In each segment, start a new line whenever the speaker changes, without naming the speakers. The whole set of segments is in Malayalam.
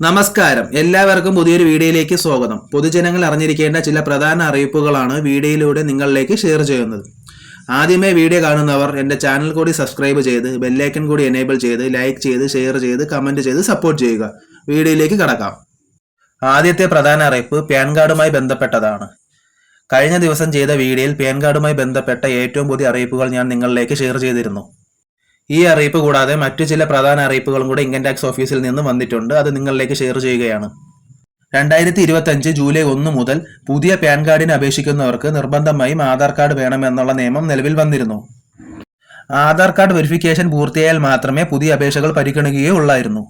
നമസ്കാരം. എല്ലാവർക്കും പുതിയൊരു വീഡിയോയിലേക്ക് സ്വാഗതം. പൊതുജനങ്ങൾ അറിഞ്ഞിരിക്കേണ്ട ചില പ്രധാന അറിയിപ്പുകളാണ് വീഡിയോയിലൂടെ നിങ്ങളിലേക്ക് ഷെയർ ചെയ്യുന്നത്. ആദ്യമേ വീഡിയോ കാണുന്നവർ എന്റെ ചാനൽ കൂടി സബ്സ്ക്രൈബ് ചെയ്ത് ബെല്ലൈക്കൺ കൂടി എനേബിൾ ചെയ്ത് ലൈക്ക് ചെയ്ത് ഷെയർ ചെയ്ത് കമന്റ് ചെയ്ത് സപ്പോർട്ട് ചെയ്യുക. വീഡിയോയിലേക്ക് കടക്കാം. ആദ്യത്തെ പ്രധാന അറിയിപ്പ് പാൻ കാർഡുമായി ബന്ധപ്പെട്ടതാണ്. കഴിഞ്ഞ ദിവസം ചെയ്ത വീഡിയോയിൽ പാൻ കാർഡുമായി ബന്ധപ്പെട്ട ഏറ്റവും പുതിയ അറിയിപ്പുകൾ ഞാൻ നിങ്ങളിലേക്ക് ഷെയർ ചെയ്തിരുന്നു. ഈ അറിയിപ്പ് കൂടാതെ മറ്റു ചില പ്രധാന അറിയിപ്പുകളും കൂടെ ഇൻകം ടാക്സ് ഓഫീസിൽ നിന്ന് വന്നിട്ടുണ്ട്. അത് നിങ്ങളിലേക്ക് ഷെയർ ചെയ്യുകയാണ്. രണ്ടായിരത്തി ഇരുപത്തഞ്ച് ജൂലൈ ഒന്ന് മുതൽ പുതിയ പാൻ കാർഡിന് അപേക്ഷിക്കുന്നവർക്ക് നിർബന്ധമായും ആധാർ കാർഡ് വേണമെന്നുള്ള നിയമം നിലവിൽ വന്നിരുന്നു. ആധാർ കാർഡ് വെരിഫിക്കേഷൻ പൂർത്തിയായാൽ മാത്രമേ പുതിയ അപേക്ഷകൾ പരിഗണിക്കുകയുള്ളായിരുന്നു.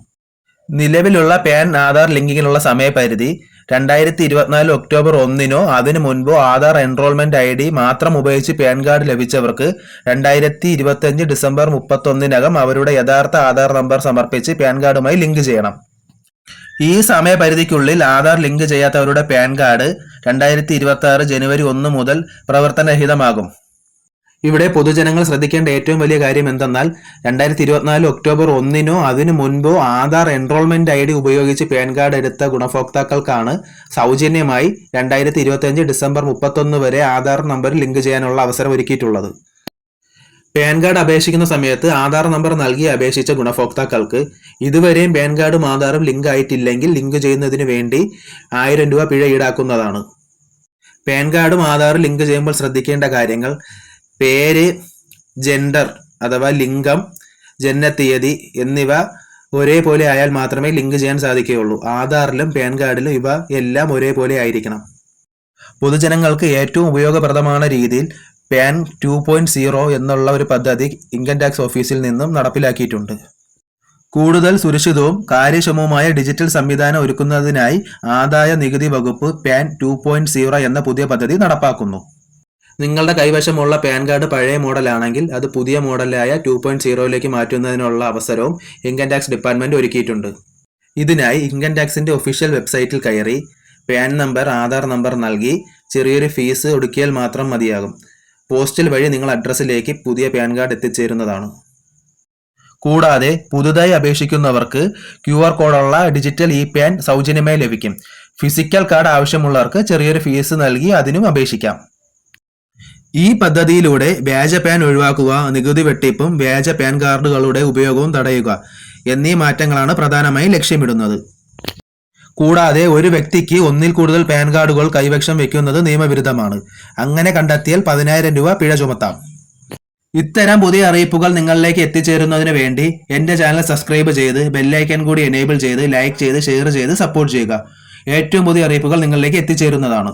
നിലവിലുള്ള പാൻ ആധാർ ലിങ്കിങ്ങിനുള്ള സമയപരിധി രണ്ടായിരത്തി ഇരുപത്തിനാല് ഒക്ടോബർ ഒന്നിനോ അതിനു മുൻപോ ആധാർ എൻറോൾമെന്റ് ഐ ഡി മാത്രം ഉപയോഗിച്ച് പാൻ കാർഡ് ലഭിച്ചവർക്ക് രണ്ടായിരത്തി ഇരുപത്തിയഞ്ച് ഡിസംബർ മുപ്പത്തൊന്നിനകം അവരുടെ യഥാർത്ഥ ആധാർ നമ്പർ സമർപ്പിച്ച് പാൻ കാർഡുമായി ലിങ്ക് ചെയ്യണം. ഈ സമയപരിധിക്കുള്ളിൽ ആധാർ ലിങ്ക് ചെയ്യാത്തവരുടെ പാൻ കാർഡ് രണ്ടായിരത്തി ഇരുപത്തി ആറ് ജനുവരി ഒന്ന് മുതൽ പ്രവർത്തനരഹിതമാകും. ഇവിടെ പൊതുജനങ്ങൾ ശ്രദ്ധിക്കേണ്ട ഏറ്റവും വലിയ കാര്യം എന്തെന്നാൽ രണ്ടായിരത്തി ഇരുപത്തിനാല് ഒക്ടോബർ ഒന്നിനോ അതിനു മുൻപോ ആധാർ എൻറോൾമെന്റ് ഐ ഡി ഉപയോഗിച്ച് പാൻ കാർഡ് എടുത്ത ഗുണഭോക്താക്കൾക്കാണ് സൗജന്യമായി രണ്ടായിരത്തി ഇരുപത്തിയഞ്ച് ഡിസംബർ മുപ്പത്തൊന്ന് വരെ ആധാർ നമ്പർ ലിങ്ക് ചെയ്യാനുള്ള അവസരം ഒരുക്കിയിട്ടുള്ളത്. പാൻ കാർഡ് അപേക്ഷിക്കുന്ന സമയത്ത് ആധാർ നമ്പർ നൽകി അപേക്ഷിച്ച ഗുണഭോക്താക്കൾക്ക് ഇതുവരെയും പാൻ കാർഡും ആധാറും ലിങ്ക് ആയിട്ടില്ലെങ്കിൽ ലിങ്ക് ചെയ്യുന്നതിന് വേണ്ടി ആയിരം രൂപ പിഴ ഈടാക്കുന്നതാണ്. പാൻ കാർഡും ആധാറും ലിങ്ക് ചെയ്യുമ്പോൾ ശ്രദ്ധിക്കേണ്ട കാര്യങ്ങൾ പേര് ജെൻഡർ അഥവാ ലിംഗം ജനനത്തീയതി എന്നിവ ഒരേപോലെ ആയാൽ മാത്രമേ ലിങ്ക് ചെയ്യാൻ സാധിക്കുകയുള്ളൂ. ആധാറിലും പാൻ കാർഡിലും ഇവ എല്ലാം ഒരേപോലെ ആയിരിക്കണം. പൊതുജനങ്ങൾക്ക് ഏറ്റവും ഉപയോഗപ്രദമായ രീതിയിൽ പാൻ ടു പോയിന്റ് സീറോ എന്നുള്ള ഒരു പദ്ധതി ഇൻകം ടാക്സ് ഓഫീസിൽ നിന്നും നടപ്പിലാക്കിയിട്ടുണ്ട്. കൂടുതൽ സുരക്ഷിതവും കാര്യക്ഷമവുമായ ഡിജിറ്റൽ സംവിധാനം ഒരുക്കുന്നതിനായി ആദായ നികുതി വകുപ്പ് പാൻ ടു എന്ന പുതിയ പദ്ധതി നടപ്പാക്കുന്നു. നിങ്ങളുടെ കൈവശമുള്ള പാൻ കാർഡ് പഴയ മോഡലാണെങ്കിൽ അത് പുതിയ മോഡലായ ടു പോയിന്റ് സീറോയിലേക്ക് മാറ്റുന്നതിനുള്ള അവസരവും ഇൻകം ടാക്സ് ഡിപ്പാർട്ട്മെന്റ് ഒരുക്കിയിട്ടുണ്ട്. ഇതിനായി ഇൻകം ടാക്സിന്റെ ഒഫീഷ്യൽ വെബ്സൈറ്റിൽ കയറി പാൻ നമ്പർ ആധാർ നമ്പർ നൽകി ചെറിയൊരു ഫീസ് ഒടുക്കിയാൽ മാത്രം മതിയാകും. പോസ്റ്റൽ വഴി നിങ്ങൾ അഡ്രസ്സിലേക്ക് പുതിയ പാൻ കാർഡ് എത്തിച്ചേരുന്നതാണ്. കൂടാതെ പുതുതായി അപേക്ഷിക്കുന്നവർക്ക് ക്യു ആർ കോഡുള്ള ഡിജിറ്റൽ ഇ പാൻ സൗജന്യമായി ലഭിക്കും. ഫിസിക്കൽ കാർഡ് ആവശ്യമുള്ളവർക്ക് ചെറിയൊരു ഫീസ് നൽകി അതിനും അപേക്ഷിക്കാം. ഈ പദ്ധതിയിലൂടെ വ്യാജ പാൻ ഒഴിവാക്കുക നികുതി വെട്ടിപ്പും വ്യാജ പാൻ കാർഡുകളുടെ ഉപയോഗവും തടയുക എന്നീ മാറ്റങ്ങളാണ് പ്രധാനമായും ലക്ഷ്യമിടുന്നത്. കൂടാതെ ഒരു വ്യക്തിക്ക് ഒന്നിൽ കൂടുതൽ പാൻ കാർഡുകൾ കൈവശം വെക്കുന്നത് നിയമവിരുദ്ധമാണ്. അങ്ങനെ കണ്ടെത്തിയാൽ പതിനായിരം രൂപ പിഴ ചുമത്താം. ഇത്തരം പുതിയ അറിയിപ്പുകൾ നിങ്ങളിലേക്ക് എത്തിച്ചേരുന്നതിന് വേണ്ടി എന്റെ ചാനൽ സബ്സ്ക്രൈബ് ചെയ്ത് ബെല്ലൈക്കൻ കൂടി എനേബിൾ ചെയ്ത് ലൈക്ക് ചെയ്ത് ഷെയർ ചെയ്ത് സപ്പോർട്ട് ചെയ്യുക. ഏറ്റവും പുതിയ അറിയിപ്പുകൾ നിങ്ങളിലേക്ക് എത്തിച്ചേരുന്നതാണ്.